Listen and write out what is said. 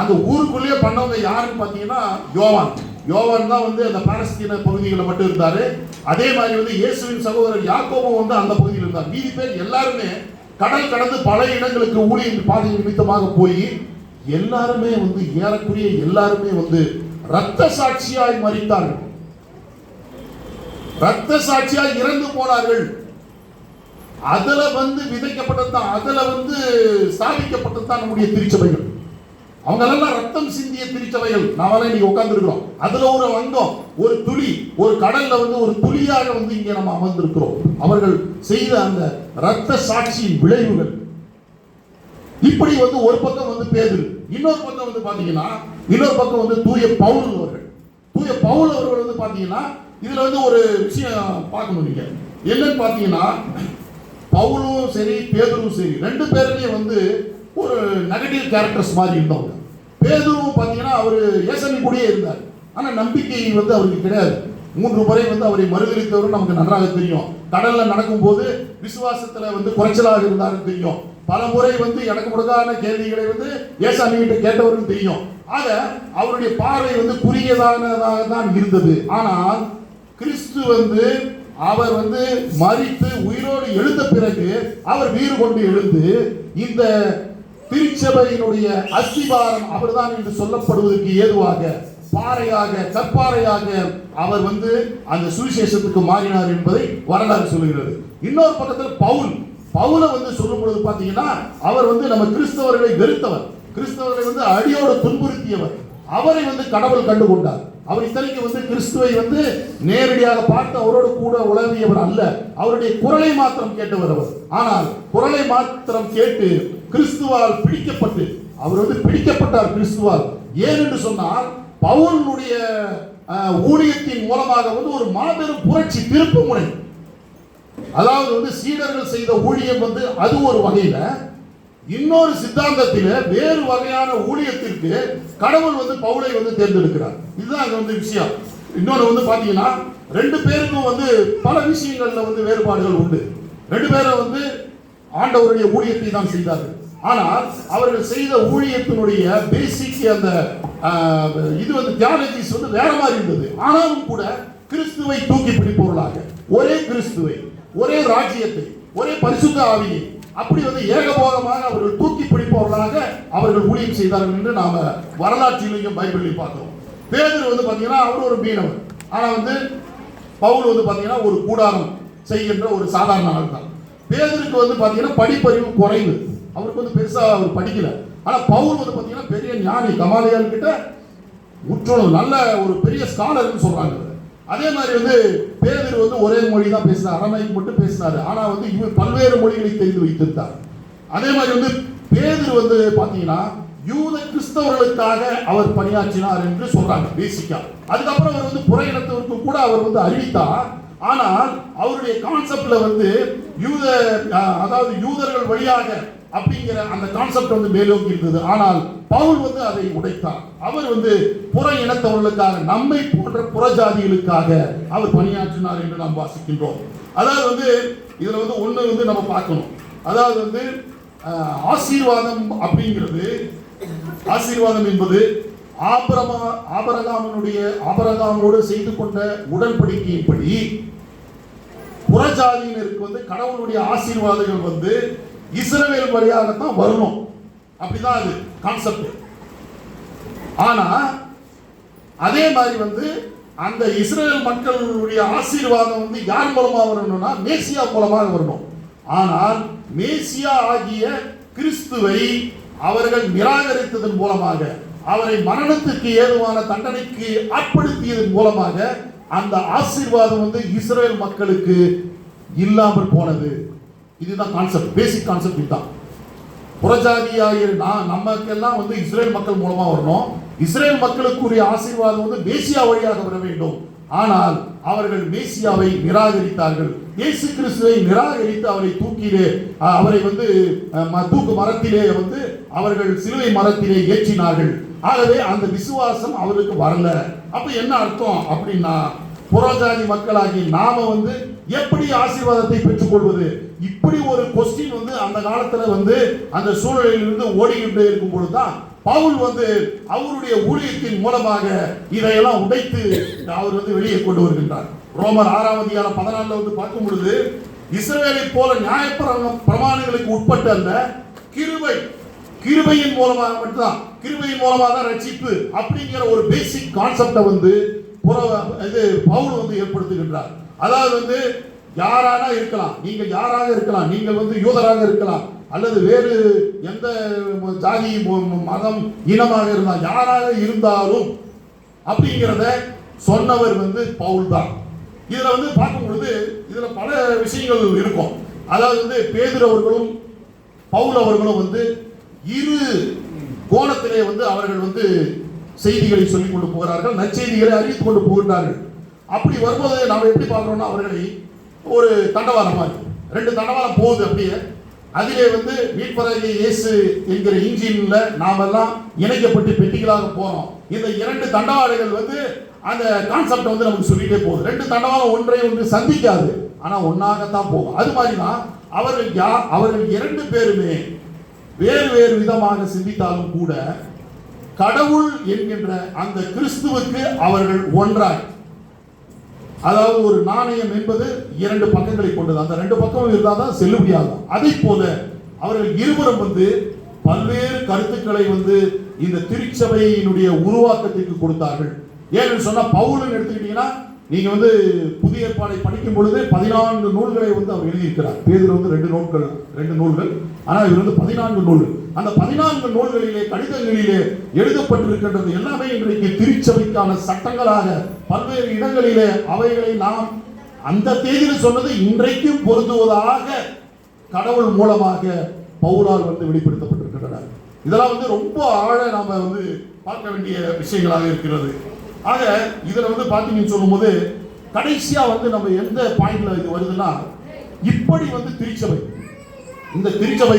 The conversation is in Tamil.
அந்த ஊருக்குள்ளேயே பண்ணவங்க யாருன்னு பார்த்தீங்கன்னா யோவான். யோவான் தான் வந்து அந்த பாலஸ்தீன பகுதிகளில் மட்டும் இருந்தார். அதே மாதிரி வந்து இயேசுவின் சகோதரர் யாக்கோபம் வந்து அந்த பகுதியில் இருந்தார். மீதி பேர் எல்லாருமே கடல் கடந்து பல இடங்களுக்கு ஊழியர் பாதை நிமித்தமாக போய் எல்லாருமே வந்து ஏறக்குறைய எல்லாருமே வந்து ரத்த சாட்சியாய் மறித்தார்கள் ரத்த சாட்சியாய் இறந்து போனார்கள். அதுல வந்து விதைக்கப்பட்டது தான் அதுல வந்து ஸ்தாபிக்கப்பட்டது தான் நம்முடைய திருச்சபைகள். அவங்க எல்லாம் ரத்தம் சிந்திய பிரித்தவைகள். நாமெல்லாம் இன்னைக்கு உட்கார்ந்துருக்கிறோம். அதுல ஒரு அங்கம் ஒரு துளி ஒரு கடல்ல வந்து ஒரு துளியாக வந்து இங்கே நம்ம அமர்ந்திருக்கிறோம். அவர்கள் செய்த அந்த ரத்த சாட்சியின் விளைவுகள். இப்படி வந்து ஒரு பக்கம் வந்து பேதுரு இன்னொரு பக்கம் வந்து பாத்தீங்கன்னா இன்னொரு பக்கம் வந்து தூய பவுல் அவர்கள். தூய பவுல் அவர்கள் வந்து பாத்தீங்கன்னா இதுல வந்து ஒரு விஷயம் பார்க்கணும் நீங்க. என்னன்னு பாத்தீங்கன்னா பவுலும் சரி பேதரும் சரி ரெண்டு பேருமே வந்து ஒரு நெகட்டிவ் கேரக்டர்ஸ் மாதிரி இருந்தவங்க. பேதுருவும் பார்த்தீங்கன்னா அவர் ஏசனி கூடயே இருந்தார். ஆனால் நம்பிக்கை வந்து அவருக்கு கிடையாது. மூன்று முறை வந்து அவரை மறுதளித்தவரும் நமக்கு நன்றாக தெரியும். கடலில் நடக்கும்போது விசுவாசத்தில் வந்து குறைச்சலாக இருந்தாருன்னு தெரியும். பல முறை வந்து எனக்கு முழுதான கேள்விகளை வந்து ஏசாமி கிட்ட கேட்டவரும் தெரியும். ஆக அவருடைய பார்வை வந்து குறுகியதானதாக தான் இருந்தது. ஆனால் கிறிஸ்து வந்து அவர் வந்து மறித்து உயிரோடு எழுந்த பிறகு அவர் வீறு கொண்டு எழுந்து இந்த திருச்சபையினுடைய அஸ்திபாரம் அவர்தான் என்று சொல்லப்படுவதற்கு ஏதுவாக பாறையாக கற்பாறையாக அவர் வந்து அந்த சுவிசேஷத்துக்கு மாறினார் என்பதை வரலாறு சொல்லுகிறது. இன்னொரு பக்கத்தில் பவுல் பவுலை வந்து சொல்லும் பொழுது பார்த்தீங்கன்னா அவர் வந்து நம்ம கிறிஸ்தவர்களை வெறுத்தவர். கிறிஸ்தவர்களை வந்து அடியோடு துன்புறுத்தியவர். அவரை வந்து கடவுள் கண்டு கொண்டார் அவர் இத்தனைக்கு வந்து கிறிஸ்துவை வந்து நேரடியாக பார்த்து அவரோடு கூட உலவியவர் அல்ல. அவருடைய குரலை மாத்திரம் கேட்டவர் அவர். ஆனால் குரலை மாத்திரம் கேட்டு கிறிஸ்துவால் பிடிக்கப்பட்டு அவர் வந்து பிடிக்கப்பட்டார் கிறிஸ்துவால். ஏன் என்று சொன்னால் பவுலுடைய ஊழியத்தின் மூலமாக வந்து ஒரு மாபெரும் புரட்சி திருப்பு முனை. அதாவது வந்து சீடர்கள் செய்த ஊழியம் வந்து அது ஒரு வகையில இன்னொரு சித்தாந்தத்தில வேறு வகையான ஊழியத்திற்கு கடவுள் வந்து பவுலை வந்து தேர்ந்தெடுக்கிறார். இதுதான் அங்க வந்து விஷயம். இன்னொன்று வந்து பாத்தீங்கன்னா ரெண்டு பேருக்கும் வந்து பல விஷயங்கள்ல வந்து வேறுபாடுகள் உண்டு. ரெண்டு பேரும் வந்து ஆண்டவருடைய ஊழியத்தை தான் செய்தார்கள். ஆனால் அவர்கள் செய்த ஊழியத்தினுடைய பேசிக் அந்த இது வந்து தியாலஜிஸ் வந்து வேற மாதிரி இருந்தது. ஆனாலும் கூட கிறிஸ்துவை தூக்கி பிடிப்பவர்களாக. ஒரே கிறிஸ்துவை ஒரே ராஜ்யத்தை ஒரே பரிசுத்த ஆவியை அப்படி வந்து ஏகபோகமாக அவர்கள் தூக்கி பிடிப்பவர்களாக அவர்கள் ஊழியம் செய்தார்கள் என்று நாம வரலாற்றிலையும் பைபிளையும் பார்க்கிறோம் பேதர் வந்து பார்த்தீங்கன்னா அவர் ஒரு மீனவர். ஆனால் வந்து பவுல் வந்து பார்த்தீங்கன்னா ஒரு கூடாரம் செய்கின்ற ஒரு சாதாரண ஆள் தான் பேதருக்கு வந்து பார்த்தீங்கன்னா படிப்பறிவு குறைவு. அவருக்கு வந்து பெருசாக அவர் படிக்கல. ஆனால் பவுல் வந்து பார்த்தீங்கன்னா பெரிய ஞானி. கமாலியால் கிட்ட முற்றோம் நல்ல ஒரு பெரிய ஸ்காலர்னு சொல்கிறாங்க அதே மாதிரி வந்து பேதர் வந்து ஒரே மொழி தான் பேசினார். அரமைக்கு மட்டும் பேசினார். ஆனால் வந்து இவர் பல்வேறு மொழிகளை தெரிந்து வைத்திருந்தார். அதே மாதிரி வந்து பேதர் வந்து பார்த்தீங்கன்னா யூத கிறிஸ்தவர்களுக்காக அவர் பணியாற்றினார் என்று சொல்றாங்க பேசிக்கா. அதுக்கப்புறம் அவர் வந்து புற இனத்தவருக்கு கூட அவர் வந்து அறிவித்தார் ஆனால் அவருடைய கான்செப்ட்ல வந்து யூத அதாவது யூதர்கள் வழியாக அப்படிங்கிற அந்த கான்செப்ட் வந்து மேலோங்கி இருந்தது. ஆனால் பவுல் வந்து அதை உடைத்தார். அவர் வந்து புற இனத்தவர்களுக்காக நம்மை போன்ற புறஜாதிகளுக்காக அவர் பணியாற்றினார் என்று நாம் வாசிக்கின்றோம். அதாவது வந்து இதுல வந்து ஒன்று வந்து நம்ம பார்க்கணும். அதாவது வந்து ஆசீர்வாதம் அப்படிங்கிறது ஆசீர்வாதம் என்பது ஆபரமா ஆபரகாமனுடைய ஆபரகாமனோடு செய்து கொண்ட உடன்படிக்கையின்படி புறஜாதியினருக்கு வந்து கடவுளுடைய ஆசீர்வாதங்கள் வந்து இஸ்ரவேல் வழியாகத்தான் வரணும். அப்படிதான் அது கான்செப்ட் ஆனா அதே மாதிரி வந்து அந்த இஸ்ரேல் மக்களுடைய ஆசீர்வாதம் வந்து யார் மூலமாக வரணும்னா மேசியா மூலமாக வரணும். ஆனால் மேசியா ஆகிய கிறிஸ்துவை அவர்கள் நிராகரித்ததன் மூலமாக அவரை மரணத்துக்கு ஏதுவான தண்டனைக்கு ஆட்படுத்தியதன் மூலமாக அந்த ஆசீர்வாதம் வந்து இஸ்ரேல் மக்களுக்கு இல்லாமல் போனது. இதுதான் கான்செப்ட் பேசிக் கான்செப்ட் இதுதான். புறஜாதியாக நான் நமக்கெல்லாம் வந்து இஸ்ரேல் மக்கள் மூலமாக வரணும். இஸ்ரேல் மக்களுக்குரிய ஆசீர்வாதம் வந்து மேசியா வழியாக வர வேண்டும். ஆனால் அவர்கள் மேசியாவை நிராகரித்தார்கள். இயேசு கிறிஸ்துவை நிராகரித்து அவரை தூக்கிலே அவரை வந்து ம- தூக்கு மரத்திலே வந்து அவர்கள் சிலுவை மரத்திலே ஏற்றினார்கள். ஆகவே அந்த விசுவாசம் அவருக்கு வரல. அப்ப என்ன அர்த்தம் அப்படின்னா புறஜாதி மக்களாகி நாம வந்து எப்படி ஆசீர்வாதத்தை பெற்றுக்கொள்வது? இப்படி ஒரு கொஸ்டின் வந்து அந்த காலத்துல வந்து அந்த சூழலில் இருந்து ஓடிக்கிட்டே இருக்கும் பொழுதுதான் பவுல் வந்து அவருடைய ஊழியத்தின் மூலமாக இதையெல்லாம் உடைத்து அவர் வந்து வெளியே கொண்டு வருகின்றார். ரோமர் ஆறாம் அதிகாரம் பதினாலுல வந்து பார்க்கும் பொழுது இஸ்ரேலை போல நியாயப்பிரம பிரமாணங்களுக்கு உட்பட்டு அல்ல கிருபை கிருபையின் மூலமாக மட்டும்தான் கிருபையின் மூலமாக தான் ரட்சிப்பு அப்படிங்கிற ஒரு பேசிக் கான்செப்டை வந்து இது பவுல் வந்து ஏற்படுத்துகின்றார். அதாவது வந்து யாரானா இருக்கலாம். நீங்கள் யாராக இருக்கலாம். நீங்கள் வந்து யூதராக இருக்கலாம். அல்லது வேறு எந்த ஜாதி மதம் இனமாக இருந்தால் யாராக இருந்தாலும் அப்படிங்கிறத சொன்னவர் வந்து பவுல் தான். இதில் வந்து பார்க்கும் பொழுது இதில் பல விஷயங்கள் இருக்கும். அதாவது வந்து பேதர் அவர்களும் பவுல் அவர்களும் வந்து இரு கோணத்திலே வந்து அவர்கள் வந்து செய்திகளை சொல்லிக் கொண்டு போகிறார்கள் நற்செய்திகளை அறிவித்துக் கொண்டு போகின்றார்கள் அப்படி வரும்போது நாம் எப்படி பார்க்கிறோம்னா அவர்களை ஒரு தண்டவாளம் மாதிரி ரெண்டு தண்டவாளம் போகுது அப்படியே. அதிலே வந்து மீட்பராகிய இயேசு என்கிற இன்ஜின்ல நாமெல்லாம் இணைக்கப்பட்டு பெட்டிகளாக போறோம். இந்த இரண்டு தண்டவாளங்கள் வந்து அந்த கான்செப்ட் வந்து நமக்கு சொல்லிட்டே போகுது. ரெண்டு தண்டவாளம் ஒன்றை ஒன்று சந்திக்காது ஆனா ஒன்னாகத்தான் போகும். அது மாதிரி தான் அவர்கள் யார் அவர்கள் இரண்டு பேருமே வேறு வேறு விதமாக சிந்தித்தாலும் கூட கடவுள் என்கின்ற அந்த கிறிஸ்துவுக்கு அவர்கள் ஒன்றாய். அதாவது ஒரு நாணயம் என்பது இரண்டு பக்கங்களை கொண்டது. அந்த ரெண்டு பக்கமும் இருந்தால் தான் செல்லுபடியாகும் அதை போல அவர்கள் இருவரும் வந்து பல்வேறு கருத்துக்களை வந்து இந்த திருச்சபையினுடைய உருவாக்கத்திற்கு கொடுத்தார்கள். ஏன்னு சொன்னா பவுலன் எடுத்துக்கிட்டீங்கன்னா நீங்க வந்து புதிய ஏற்பாடை படிக்கும் பொழுது பதினான்கு நூல்களை வந்து அவர் எழுதியிருக்கிறார். பேதில் வந்து ரெண்டு நூல்கள் ரெண்டு நூல்கள். ஆனால் இவர் வந்து பதினான்கு நூல்கள் அந்த பதினான்கு நூல்களிலே கடிதங்களிலே எழுதப்பட்டிருக்கின்றது எல்லாமே இன்றைக்கு திருச்சபைக்கான சட்டங்களாக. பல்வேறு இடங்களிலே அவைகளை நாம் அந்த தேதியில் சொன்னது இன்றைக்கும் பொருந்துவதாக கடவுள் மூலமாக பவுலால் வந்து வெளிப்படுத்தப்பட்டிருக்கின்றன இதெல்லாம் வந்து ரொம்ப ஆழ நாம வந்து பார்க்க வேண்டிய விஷயங்களாக இருக்கிறது. ஆக இதுல வந்து பாத்தீங்கன்னு சொல்லும்போது கடைசியா வந்து நம்ம எந்த பாயிண்ட்ல இது வருதுன்னா இப்படி வந்து திருச்சபை இந்த திருச்சபை